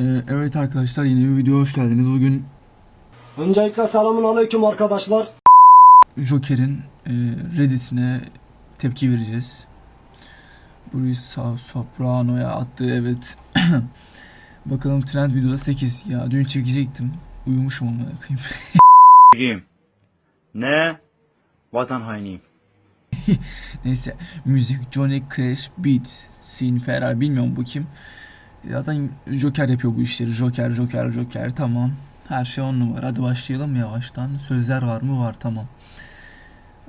Ee, evet arkadaşlar yeni bir video hoş geldiniz. Bugün Öncelikle selamun aleyküm arkadaşlar. Joker'in e, Reddit'ine tepki vereceğiz. Bruce Soprano'ya attığı evet. Bakalım trend videoda 8 ya. Dün çekecektim. Uyumuşum ama koyayım. Ne? Vatan hainiyim. Neyse müzik Johnny Cash Beat Sin Ferrar bilmiyorum bu kim. Zaten Joker yapıyor bu işleri. Joker, Joker, Joker tamam. Her şey on numara. Hadi başlayalım yavaştan. Sözler var mı? Var tamam.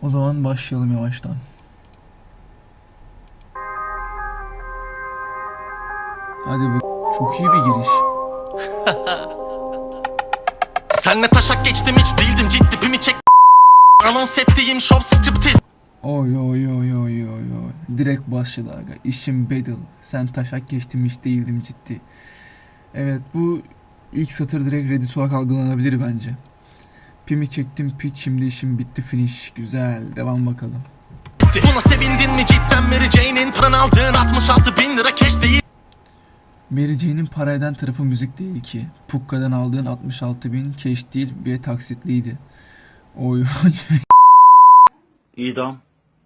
O zaman başlayalım yavaştan. Hadi bak. Çok iyi bir giriş. Senle taşak geçtim hiç değildim ciddi pimi çek Anons ettiğim şov striptiz Oy oy oy oy oy oy. Direkt başladı aga. İşim battle. Sen taşak geçtim hiç değildim ciddi. Evet bu ilk satır direkt Redis olarak algılanabilir bence. Pimi çektim pitch şimdi işim bitti finish. Güzel devam bakalım. Buna sevindin mi cidden Mary Jane'in paran aldığın 66 bin lira cash değil Mary Jane'in para eden tarafı müzik değil ki. Pukka'dan aldığın 66 bin cash değil bir taksitliydi. Oy oy.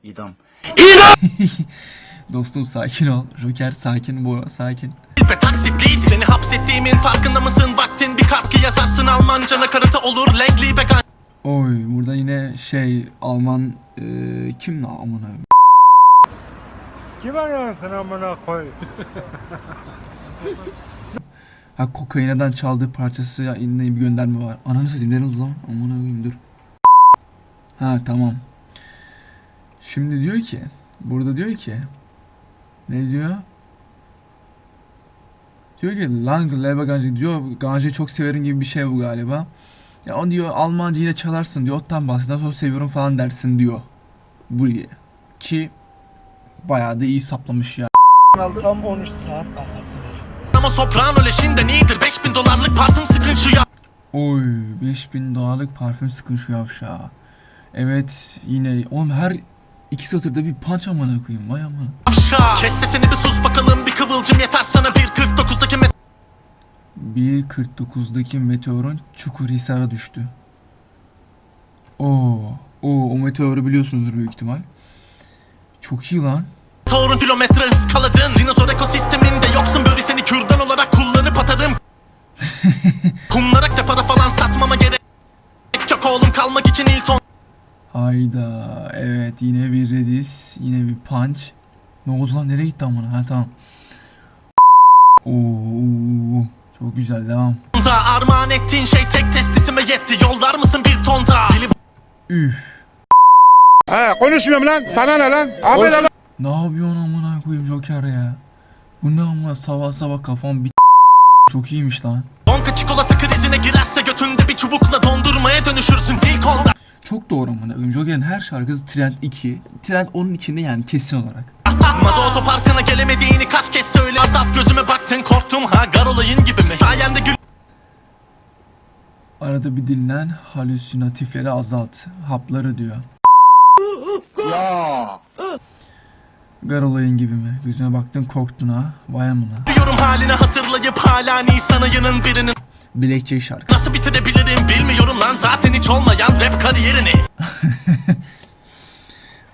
İdam. İdam. Dostum sakin ol. Joker sakin bu sakin. Ve taksitliyiz seni hapsettiğimin farkında mısın Vaktin bir katkı yazarsın Almanca nakaratı olur Legli vegan Oy burada yine şey Alman eee kim la amına Kim arıyorsun amına koy? Ha kokaineden çaldığı parçası ya yine bir gönderme var. Ananı satayım nereye oldu lan? Aman koyayım dur. Ha tamam. Şimdi diyor ki burada diyor ki ne diyor? Diyor ki lang lebe ganji diyor ganjiyi çok severim gibi bir şey bu galiba. Ya o diyor Almanca yine çalarsın diyor. Ottan bahseden sonra seviyorum falan dersin diyor. Buraya. Ki bayağı da iyi saplamış ya. Tam 13 saat kafası var. Ama soprano leşinden iyidir 5000 dolarlık parfüm sıkın şu Oy 5000 dolarlık parfüm sıkın şu yavşağa. Evet yine oğlum her iki satırda bir punch amına koyayım vay amına. Kes sesini bir sus bakalım bir kıvılcım yeter sana 1.49'daki met 1.49'daki meteorun Çukurhisar'a düştü. Oo, o o meteoru biliyorsunuzdur büyük ihtimal. Çok iyi lan. Taurun kilometre ıskaladın Dinozor ekosisteminde yoksun böyle seni kürdan olarak kullanıp atarım Kumlarak da para falan satmama gerek yok oğlum kalmak için Hilton Hayda evet yine bir redis yine bir punch. Ne oldu lan nereye gitti amına ha tamam. Oo, çok güzel devam. Armağan ettiğin şey tek testisime yetti Yollar mısın bir tonda Üf. He konuşmuyorum lan. Sana ne lan? Abi lan. Ne yapıyorsun amına koyayım Joker ya? Bu ne amına sabah sabah kafam bit çok iyiymiş lan. Bonka çikolata krizine girerse götünde bir çubukla dondurmaya dönüşürsün dil konda Çok doğru amına koyayım. Joker'in her şarkısı Trend 2. Trend onun içinde yani kesin olarak. Mada otoparkına gelemediğini kaç kez söyle Azat gözüme baktın korktum ha gar olayın gibi mi Sayende gül Arada bir dinlen halüsinatifleri azalt. Hapları diyor. Ya. Gar olayın gibi mi? Gözüme baktın korktun ha. Vay amına. Diyorum haline hatırlayıp hala Nisan ayının birinin Blackjack şarkı. Nasıl bitirebilirim bilmiyorum lan zaten hiç olmayan rap kariyerini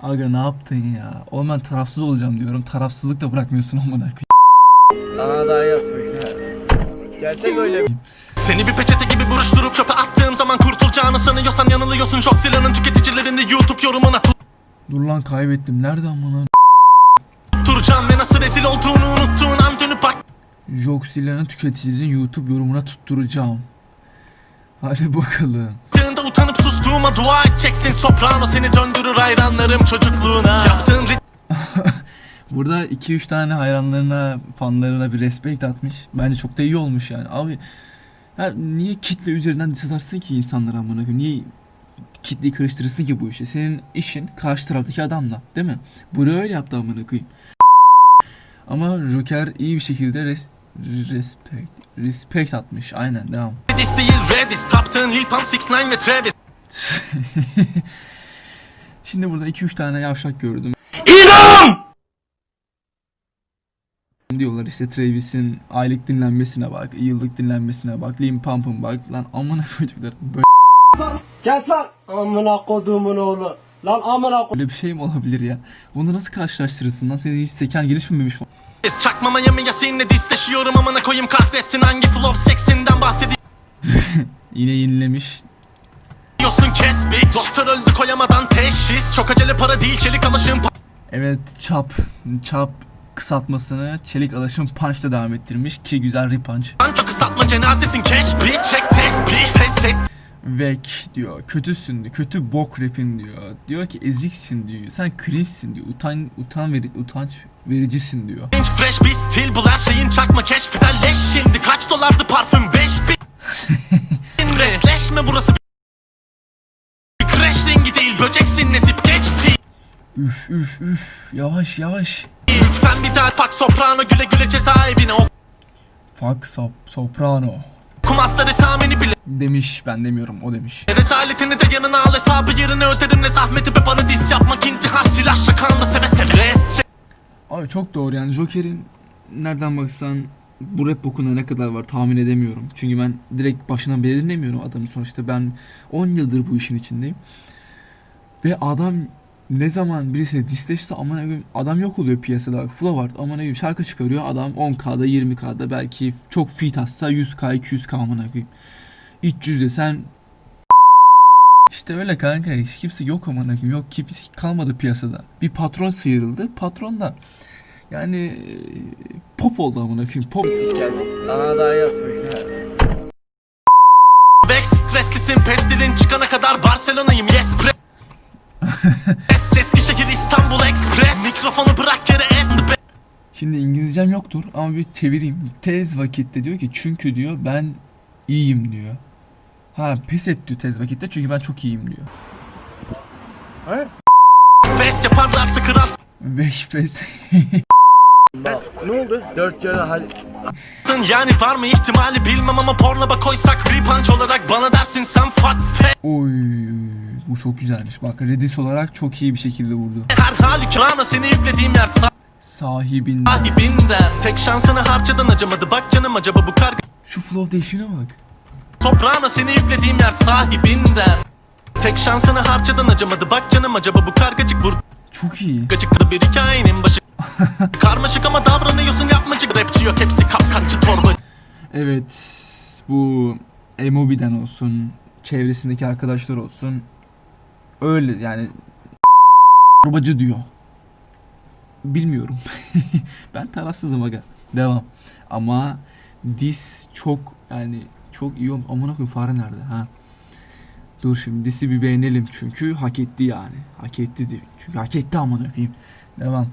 Aga ne yaptın ya? Oğlum ben tarafsız olacağım diyorum. Tarafsızlık da bırakmıyorsun amına koyayım. Seni bir peçete gibi buruşturup çöpe attığım zaman kurtulacağını sanıyorsan yanılıyorsun Çok silahın tüketicilerini YouTube yorumuna Dur lan kaybettim. Nerede amına? tutturacağım Ve nasıl rezil olduğunu unuttuğun an dönüp bak Joxila'nın tüketicilerini YouTube yorumuna tutturacağım. Hadi bakalım. Baktığında utanıp sustuğuma dua edeceksin Soprano seni döndürür hayranlarım çocukluğuna Yaptığın Burada 2-3 tane hayranlarına, fanlarına bir respect atmış. Bence çok da iyi olmuş yani. Abi ya niye kitle üzerinden satarsın ki insanlara amına koyayım? Niye kitleyi karıştırırsın ki bu işe? Senin işin karşı taraftaki adamla, değil mi? Buraya öyle yaptı amına koyayım. Ama Joker iyi bir şekilde res respect respect atmış. Aynen devam. Redis değil Redis Taptığın Lil Pump 6ix9ine ve Travis Şimdi burada 2-3 tane yavşak gördüm. İdam! Diyorlar işte Travis'in aylık dinlenmesine bak, yıllık dinlenmesine bak, Lim Pump'ın bak. Lan amına koyduklar. Böyle Kes lan. Amına kodumun oğlu. Lan amına bir şey mi olabilir ya? Bunu nasıl karşılaştırırsın lan? Senin hiç zekan gelişmemiş mi? Çakmama yemin yasinle disleşiyorum amına koyayım kahretsin. Hangi flow seksinden bahsediyorsun Yine yenilemiş. kes bitch Doktor öldü koyamadan teşhis. Çok acele para değil çelik alışım Evet çap, çap kısaltmasını çelik alaşım punch'la devam ettirmiş. Ki güzel rip punch. Panço kısaltma cenazesin keş bitch Çek tespih pes et. Vek diyor, kötüsün diyor, kötü bok rapin diyor. Diyor ki eziksin diyor, sen cringe'sin diyor, utan, utan veri, utanç vericisin diyor. Genç fresh bir stil bul her şeyin çakma keşf Leş şimdi kaç dolardı parfüm? 5 bin. Resleşme burası. Bir Crash ringi değil böceksin nezip geçti Üf üf üf, yavaş yavaş. Lütfen bir daha fuck soprano güle güle cezaevine Fuck sop, soprano. Okumazlar esameni bile Demiş, ben demiyorum, o demiş. Rezaletini de yanına al hesabı yerine öderim. Ne zahmeti be bana dis yapmak Abi çok doğru yani Joker'in nereden baksan bu rap bokuna ne kadar var tahmin edemiyorum. Çünkü ben direkt başından beri dinlemiyorum adamı sonuçta ben 10 yıldır bu işin içindeyim. Ve adam ne zaman birisine disleşse aman koyayım adam yok oluyor piyasada. Flowart aman koyayım şarkı çıkarıyor adam 10k'da 20k'da belki çok fit atsa 100k 200k aman koyayım. 300 de sen işte öyle kanka hiç kimse yok aman koyayım yok kimse kalmadı piyasada. Bir patron sıyrıldı patron da yani e, pop oldu amına koyayım pop. Vex streslisin pestilin çıkana kadar Barcelona'yım yes pre Eskişehir İstanbul Express Mikrofonu bırak yere et Şimdi İngilizcem yoktur ama bir çevireyim. Tez vakitte diyor ki çünkü diyor ben iyiyim diyor. Ha pes et diyor tez vakitte çünkü ben çok iyiyim diyor. Fest yaparlarsa kırarsın Beş pes. Yani var mı ihtimali bilmem ama pornaba koysak Free punch olarak bana dersin sen fuck fe Oy bu çok güzelmiş. Bak Redis olarak çok iyi bir şekilde vurdu. Her halükarına seni yüklediğim yer Sahibin. sahibinden Tek şansını harcadan acımadı bak canım acaba bu karga Şu flow değişimine bak. Toprağına seni yüklediğim yer sahibinden Tek şansını harcadan acımadı bak canım acaba bu kargacık Çok iyi. burgacıklı bir hikayenin başı Karmaşık ama davranıyorsun yapmacık Rapçi yok hepsi kapkaççı torba Evet bu Emobi'den olsun çevresindeki arkadaşlar olsun öyle yani torbacı diyor. Bilmiyorum. ben tarafsızım aga. Devam. Ama dis çok yani çok iyi olmuş. Amına koyayım fare nerede ha? Dur şimdi disi bir beğenelim çünkü hak etti yani. Hak etti diyor. Çünkü hak etti amına koyayım. Devam.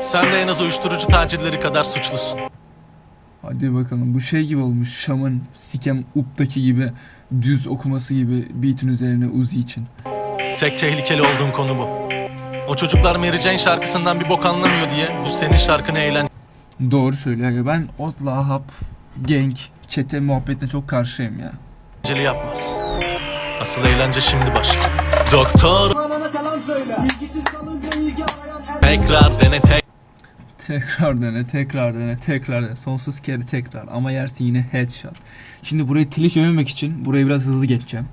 Sen de en az uyuşturucu tacirleri kadar suçlusun Hadi bakalım bu şey gibi olmuş Şam'ın Sikem Up'taki gibi düz okuması gibi beat'in üzerine Uzi için. Tek tehlikeli olduğun konu bu O çocuklar Mary Jane şarkısından bir bok anlamıyor diye Bu senin şarkını eğlenceli Doğru söylüyor. Ben Otla, Hap, Gang, çete muhabbetine çok karşıyım ya. yapmaz Asıl eğlence şimdi başlıyor Doktor Bana selam söyle. İlgisiz kalınca ilgi arayan tekrar dene tek Tekrar dene, tekrar dene, tekrar dene. Sonsuz kere tekrar ama yersin yine headshot. Şimdi burayı telif yememek için burayı biraz hızlı geçeceğim.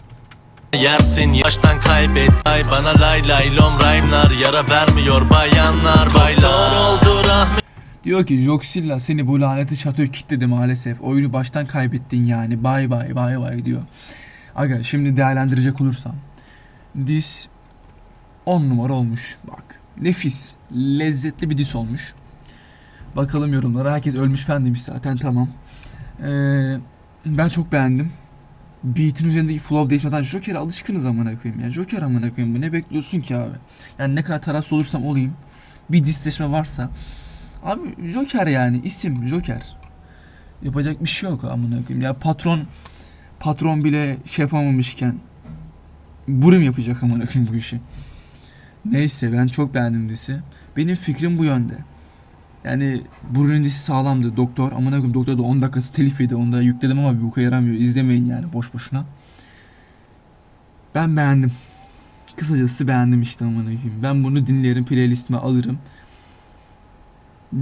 Yersin baştan kaybet Ay bana lay lay lom rhyme'lar Yara vermiyor bayanlar Baylar oldu rahmet Diyor ki Joxilla seni bu laneti çatıyor kilitledi maalesef. Oyunu baştan kaybettin yani. Bay bay bay bay diyor. Aga şimdi değerlendirecek olursam. Dis 10 numara olmuş. Bak nefis. Lezzetli bir dis olmuş. Bakalım yorumlara. Herkes ölmüş fen demiş zaten tamam. Ee, ben çok beğendim. Beat'in üzerindeki flow değişmeden Joker'e alışkınız amına koyayım ya. Joker amına koyayım bu ne bekliyorsun ki abi? Yani ne kadar tarafsız olursam olayım. Bir disleşme varsa Abi Joker yani isim Joker. Yapacak bir şey yok amına koyayım. Ya patron patron bile şey yapamamışken Burim yapacak amına koyayım bu işi. Neyse ben çok beğendim dizisi. Benim fikrim bu yönde. Yani Burim'in dizisi sağlamdı. Doktor amına koyayım doktor da 10 dakikası telif yedi. Onu da yükledim ama bir boka yaramıyor. İzlemeyin yani boş boşuna. Ben beğendim. Kısacası beğendim işte amına koyayım. Ben bunu dinlerim, playlistime alırım.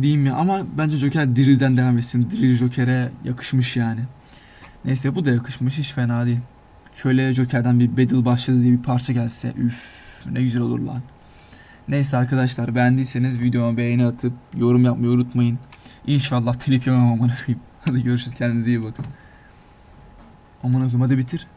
Diyeyim ya ama bence Joker Drill'den devam etsin. Drill Joker'e yakışmış yani. Neyse bu da yakışmış hiç fena değil. Şöyle Joker'den bir Battle başladı diye bir parça gelse üf ne güzel olur lan. Neyse arkadaşlar beğendiyseniz videoma beğeni atıp yorum yapmayı unutmayın. İnşallah telif yemem amına. Hadi görüşürüz kendinize iyi bakın. Amına koyayım hadi bitir.